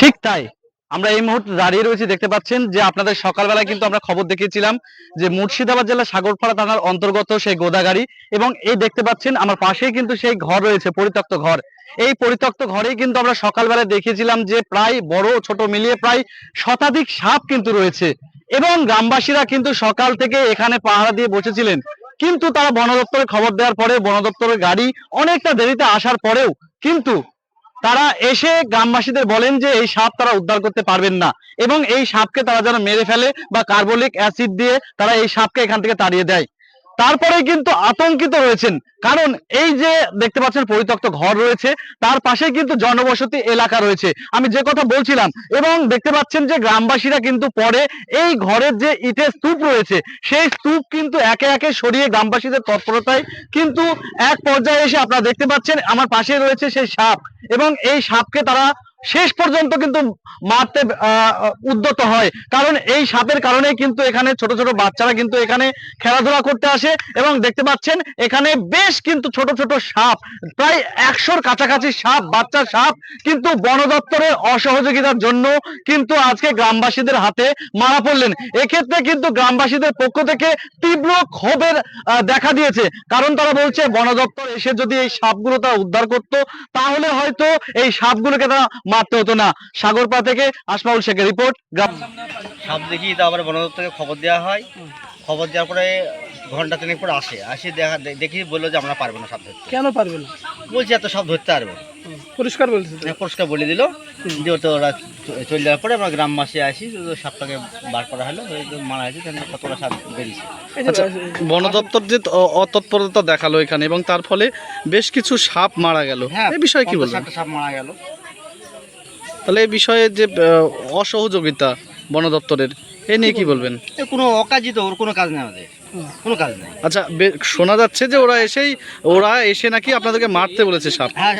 ঠিক তাই। আমরা এই মুহূর্তে দাঁড়িয়ে রয়েছি, দেখতে পাচ্ছেন যে আপনাদের সকালবেলায় কিন্তু আমরা খবর দেখিয়েছিলাম যে মুর্শিদাবাদ জেলার সাগরপাড়া থানার অন্তর্গত সেই গোদাগাড়ি এবং এই দেখতে পাচ্ছেন আমার পাশেই কিন্তু সেই ঘর রয়েছে, পরিত্যক্ত ঘর। এই পরিত্যক্ত ঘরেই কিন্তু আমরা সকালবেলায় দেখিয়েছিলাম যে প্রায় বড়, ছোট মিলিয়ে প্রায় শতাধিক সাপ কিন্তু রয়েছে এবং গ্রামবাসীরা কিন্তু সকাল থেকে এখানে পাহারা দিয়ে বসেছিলেন। কিন্তু তারা বন দপ্তরে খবর দেওয়ার পরে বন দপ্তরের গাড়ি অনেকটা দেরিতে আসার পরেও কিন্তু তারা এসে গ্রামবাসীদের বলেন যে এই সাপ তারা উদ্ধার করতে পারবেন না এবং এই সাপকে তারা যেন মেরে ফেলে বা কার্বলিক অ্যাসিড দিয়ে তারা এই সাপকে এখান থেকে তাড়িয়ে দেয়। তারপরে কিন্তু আতঙ্কিত রয়েছেন। কারণ এই যে দেখতে পাচ্ছেন পরিত্যক্ত ঘর রয়েছে, তার পাশে কিন্তু জনবসতি এলাকা রয়েছে। আমি যে কথা বলছিলাম, এবং দেখতে পাচ্ছেন যে গ্রামবাসীরা কিন্তু পরে এই ঘরের যে ইটের স্তূপ রয়েছে, সেই স্তূপ কিন্তু একে একে সরিয়ে গ্রামবাসীদের তৎপরতায় কিন্তু এক পর্যায়ে এসে আপনারা দেখতে পাচ্ছেন, আমার পাশে রয়েছে সেই সাপ, এবং এই সাপকে তারা শেষ পর্যন্ত কিন্তু মারতে উদ্যত হয়। কারণ এই সাপের কারণে কিন্তু এখানে ছোট ছোট বাচ্চারা কিন্তু এখানে খেলাধুলা করতে আসে এবং দেখতে পাচ্ছেন এখানে বেশ কিন্তু ছোট ছোট সাপ, প্রায় একশোর কাছাকাছি সাপ, বাচ্চা সাপ কিন্তু বন দপ্তরের অসহযোগিতার জন্য কিন্তু আজকে গ্রামবাসীদের হাতে মারা পড়লেন। এক্ষেত্রে কিন্তু গ্রামবাসীদের পক্ষ থেকে তীব্র ক্ষোভের দেখা দিয়েছে। কারণ তারা বলছে, বন দপ্তর এসে যদি এই সাপগুলো তারা উদ্ধার করত, তাহলে হয়তো এই সাপগুলোকে তারা মারতে হতো না। সাগরপা থেকে আসমাউল শেখের রিপোর্ট গ্রাম সাপ দেখি তারপরে বন দপ্তরকে খবর দেওয়া হয়। খবর দেওয়ার পরে ঘণ্টা তিনেক পর আসে। আসে দেখা দেখি বলল যে আমরা পারব না সাপ ধরতে। কেন পারবে না? বলছি এত সাপ ধরতে পারব পরিষ্কার বলছে পরিষ্কার বলে দিল। যে ওটা ওরা চলে যাওয়ার পরে আমরা গ্রামবাসী আসি। সাপটাকে বার করা হলো। মারা গেছে তখন কতটা সাপ বেরিয়েছে? আচ্ছা, বন দপ্তর যে অতৎপরতা দেখাল এখানে এবং তার ফলে বেশ কিছু সাপ মারা গেল। হ্যাঁ এই বিষয়ে কি ষাটটা সাপ মারা গেল? তাহলে এই বিষয়ে যে অসহযোগিতা বন দপ্তরের এ নিয়ে কি বলবেন? এ কোনো অকাজিত ওর কোনো কাজ নেই আমাদের। কোনো কাজ নেই। আচ্ছা বে- শোনা যাচ্ছে যে ওরা এসেই ওরা এসে নাকি আপনাদেরকে মারতে বলেছে সাপ। হ্যাঁ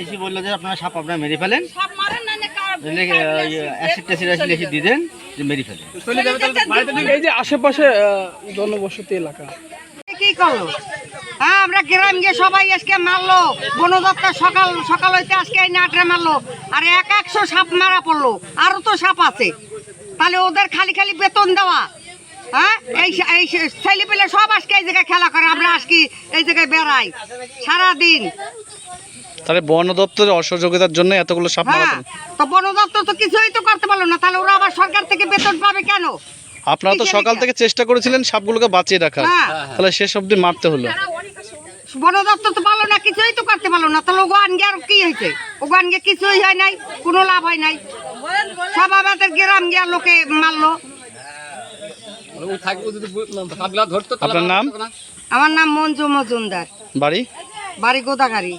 এসে বলল যে আপনারা সাপ আপনারা মেরে ফেলেন। দিয়ে মেরে ফেলেন। এই যে আশেপাশে জনবসতি এলাকা। কি করল হ্যাঁ আমরা গ্রাম গিয়ে সবাই আজকে মারলো। বন দপ্তর সকাল সকাল হইতে আজকে এই নাটরে মারলো। আর এক একশো সাপ মারা পড়ল। আরও তো সাপ আছে। তাহলে ওদের খালি খালি বেতন দেওয়া। হ্যাঁ এই এই ছেলে পেলে সব আজকে এই জায়গায় খেলা করে আমরা আজকে এই জায়গায় বেড়াই। সারাদিন। তাহলে বন দপ্তরের অসহযোগিতার জন্য এতগুলো সাপ মারা হ্যাঁ তো বন দপ্তর তো কিছুই তো করতে পারল না। তাহলে ওরা আবার সরকার থেকে বেতন পাবে কেন? আপনারা তো সকাল থেকে চেষ্টা করেছিলেন সাপগুলোকে বাঁচিয়ে রাখার। হ্যাঁ। তাহলে শেষ অবধি মারতে হলো। বন দপ্তর তো পারল না কিছুই তো করতে পারল না। তাহলে ওগান গিয়ে আর কি হয়েছে? ওগান গিয়ে কিছুই হয় নাই কোনো লাভ হয় নাই। সব আমাদের গ্রাম গিয়া লোকে মারলো। আপনার নাম? আমার নাম মঞ্জু মজুমদার। বাড়ি? বাড়ি গোদাগাড়ি